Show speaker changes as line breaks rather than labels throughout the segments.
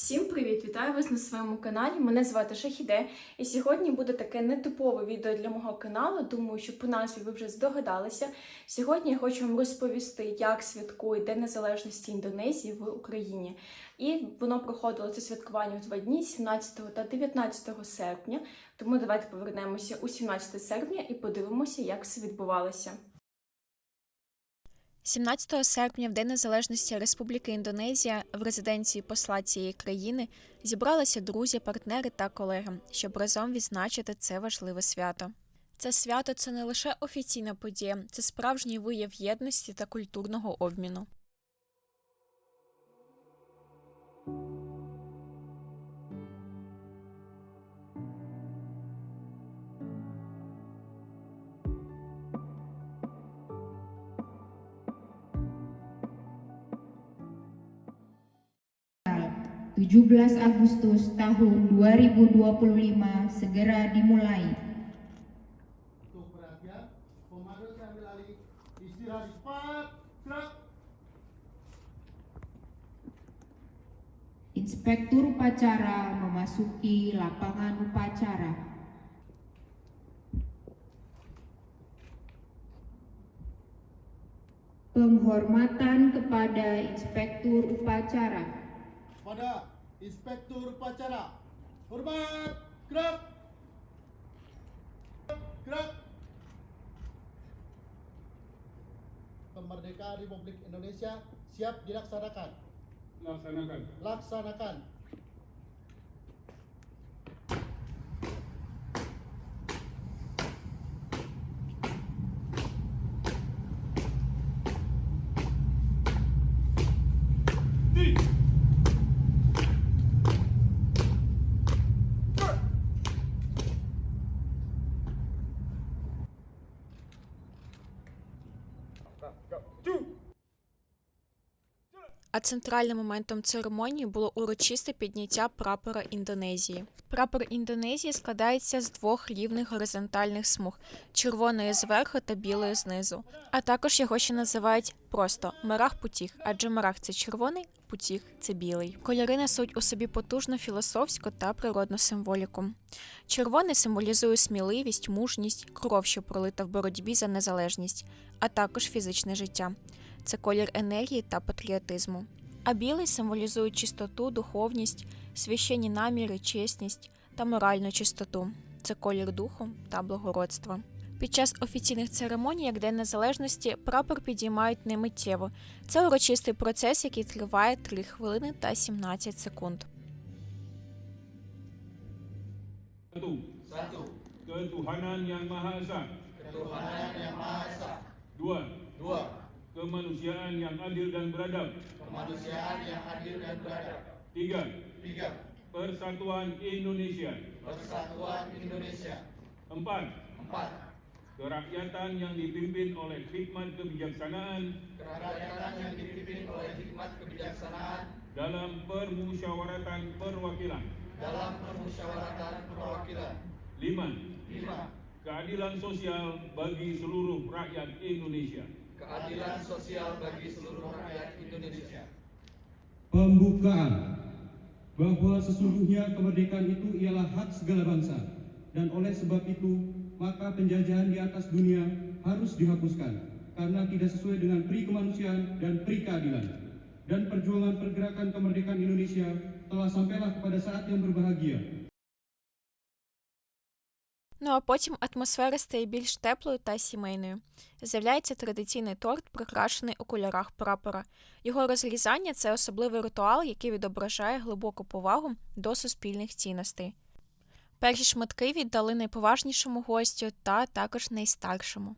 Всім привіт! Вітаю вас на своєму каналі. Мене звати Шахіде, і сьогодні буде таке нетипове відео для мого каналу. Думаю, що по назві ви вже здогадалися. Сьогодні я хочу вам розповісти, як святкує День Незалежності Індонезії в Україні. І воно проходило це святкування у два дні, 17 та 19 серпня. Тому давайте повернемося у 17 серпня і подивимося, як це відбувалося.
17 серпня, в День Незалежності Республіки Індонезія, в резиденції посла цієї країни зібралися друзі, партнери та колеги, щоб разом відзначити це важливе свято. Це свято це не лише офіційна подія, це справжній вияв єдності та культурного обміну.
17 Agustus tahun 2025 segera dimulai.
Untuk perhatian, komando saya ambil alih. Istirahat cepat, gerak.
Inspektur upacara memasuki lapangan upacara. Penghormatan kepada Inspektur Upacara.
Pada Inspektur Upacara. Hormat, gerak. Gerak. Kemerdekaan Republik Indonesia siap dilaksanakan.
laksanakan.
Laksanakan.
А центральним моментом церемонії було урочисте підняття прапора Індонезії. Прапор Індонезії складається з двох рівних горизонтальних смуг червоної зверху та білої знизу. А також його ще називають просто Марах Путіх, адже Марах це червоний, Путіх це білий. Кольори несуть у собі потужну філософську та природну символіку. Червоний символізує сміливість, мужність, кров, що пролита в боротьбі за незалежність, а також фізичне життя. Це колір енергії та патріотизму. А білий символізує чистоту, духовність, священні наміри, чесність та моральну чистоту. Це колір духу та благородства. Під час офіційних церемоній, як День Незалежності, прапор підіймають не миттєво. Це урочистий процес, який триває 3 хвилини та 17 секунд.
Dua.
Dua.
Kemanusiaan yang adil dan beradab.
Kemanusiaan yang adil dan beradab.
Tiga.
Tiga.
Persatuan Indonesia.
Persatuan Indonesia.
Empat.
Empat.
Kerakyatan yang dipimpin oleh hikmat kebijaksanaan
Kerakyatan yang dipimpin oleh hikmat kebijaksanaan
dalam permusyawaratan perwakilan.
dalam permusyawaratan perwakilan.
Lima.
Lima.
Keadilan sosial bagi seluruh rakyat Indonesia.
Keadilan sosial bagi seluruh rakyat Indonesia.
Pembukaan bahwa sesungguhnya kemerdekaan itu ialah hak segala bangsa dan oleh sebab itu maka penjajahan di atas dunia harus dihapuskan karena tidak sesuai dengan pri kemanusiaan dan pri keadilan dan perjuangan pergerakan kemerdekaan Indonesia telah sampailah kepada saat yang berbahagia
Ну а потім атмосфера стає більш теплою та сімейною. З'являється традиційний торт, прикрашений у кольорах прапора. Його розрізання це особливий ритуал, який відображає глибоку повагу до суспільних цінностей. Перші шматки віддали найповажнішому гостю та також найстаршому.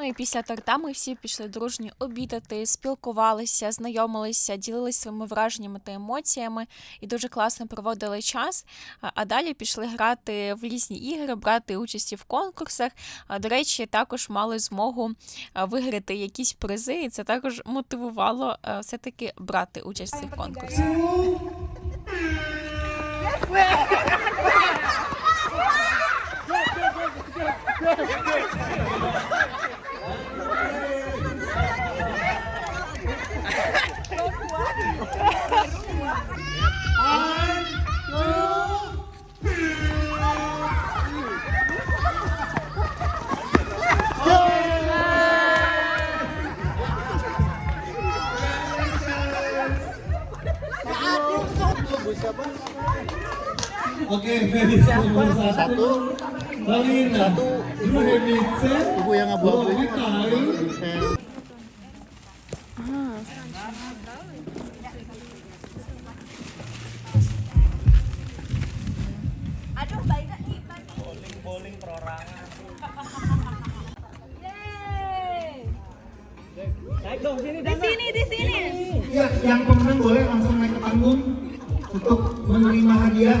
Ну і після торта ми всі пішли дружньо обідати, спілкувалися, знайомилися, ділилися своїми враженнями та емоціями і дуже класно проводили час. А а далі пішли грати в різні ігри, брати участі в конкурсах. До речі, також мали змогу виграти якісь призи, і це також мотивувало все-таки брати участь в цих конкурсах.
satu satu ibu
ibu yang abu-abu ini
Ah.
Aduh, baiknya ibadah. Bowling-bowling perorangan. Naik dong sini Di
sini, di sini.
Ya, yang pemenang
boleh
langsung naik ke
panggung untuk menerima hadiah.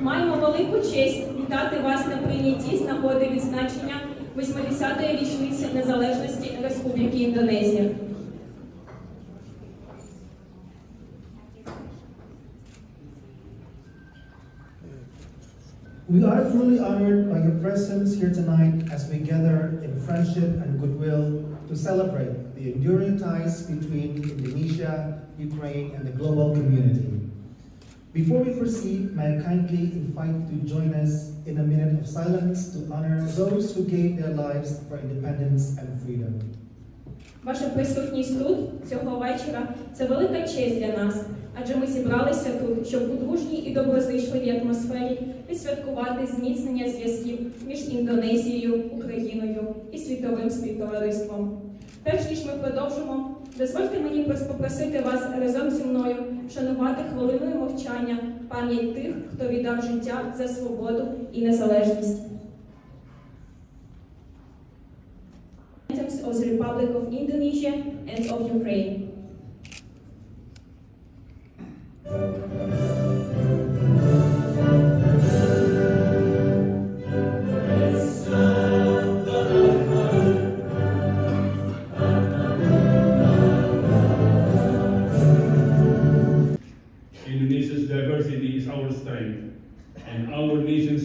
маємо велику честь вітати вас на прийнятті з нагоди відзначення 80-ї річниці незалежності Республіки Індонезія.
We are truly honored by your presence here tonight as we gather in friendship and goodwill to celebrate the enduring ties between Indonesia, Ukraine, and the global community. Before we proceed, may I kindly invite you to join us in a minute of silence to honor those who gave their lives for independence and freedom.
Ваша присутність тут цього вечора це велика честь для нас, адже ми зібралися тут, щоб у дружній і доброзичливій атмосфері відсвяткувати зміцнення зв'язків між Індонезією, Україною і світовим співтовариством. Перш ніж ми продовжимо, дозвольте мені попросити вас разом зі мною вшанувати хвилиною мовчання пам'ять тих, хто віддав життя за свободу і незалежність. Of the Republic of Indonesia and of Ukraine.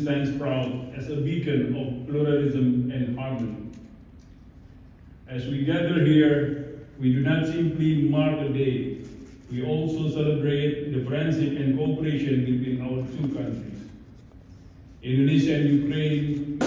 Stands proud as a beacon of pluralism and harmony. As we gather here, we do not simply mark a day, we also celebrate the friendship and cooperation between our two countries. Indonesia and Ukraine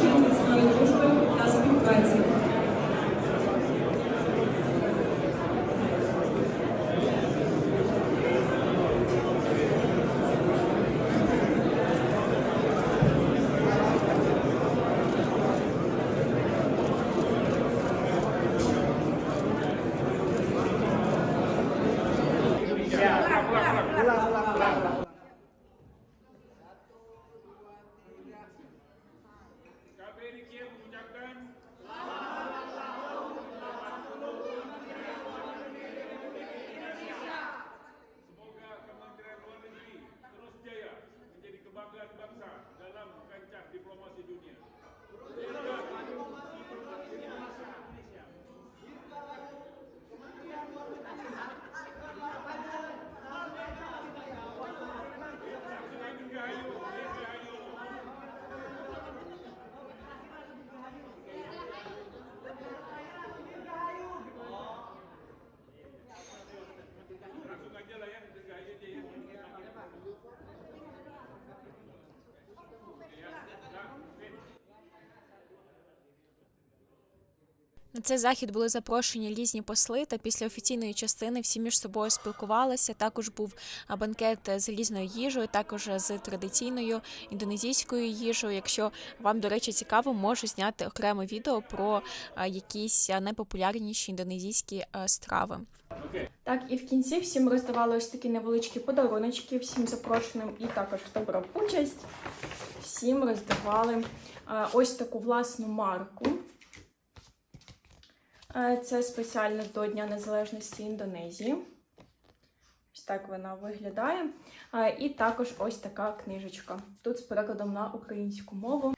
На цей захід були запрошені різні посли, та після офіційної частини всі між собою спілкувалися. Також був банкет з різною їжею, також з традиційною індонезійською їжею. Якщо вам, до речі, цікаво, можу зняти окреме відео про якісь найпопулярніші індонезійські страви.
Так, і в кінці всім роздавали ось такі невеличкі подаруночки всім запрошеним і також хто брав участь. Всім роздавали ось таку власну марку. Це спеціально до Дня Незалежності Індонезії. Ось так вона виглядає. І також ось така книжечка. Тут з перекладом на українську мову.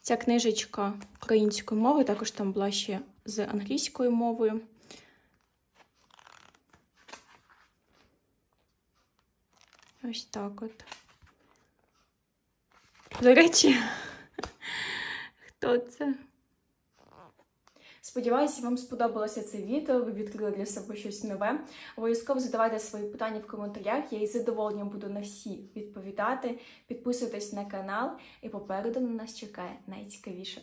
Ця книжечка українською мовою, також там була ще з англійською мовою. Ось так от. До речі, хто це? Сподіваюся, вам сподобалося це відео. Ви відкрили для себе щось нове. Обов'язково задавайте свої питання в коментарях. Я із задоволенням буду на всі відповідати. Підписуйтесь на канал, і попереду на нас чекає найцікавіше.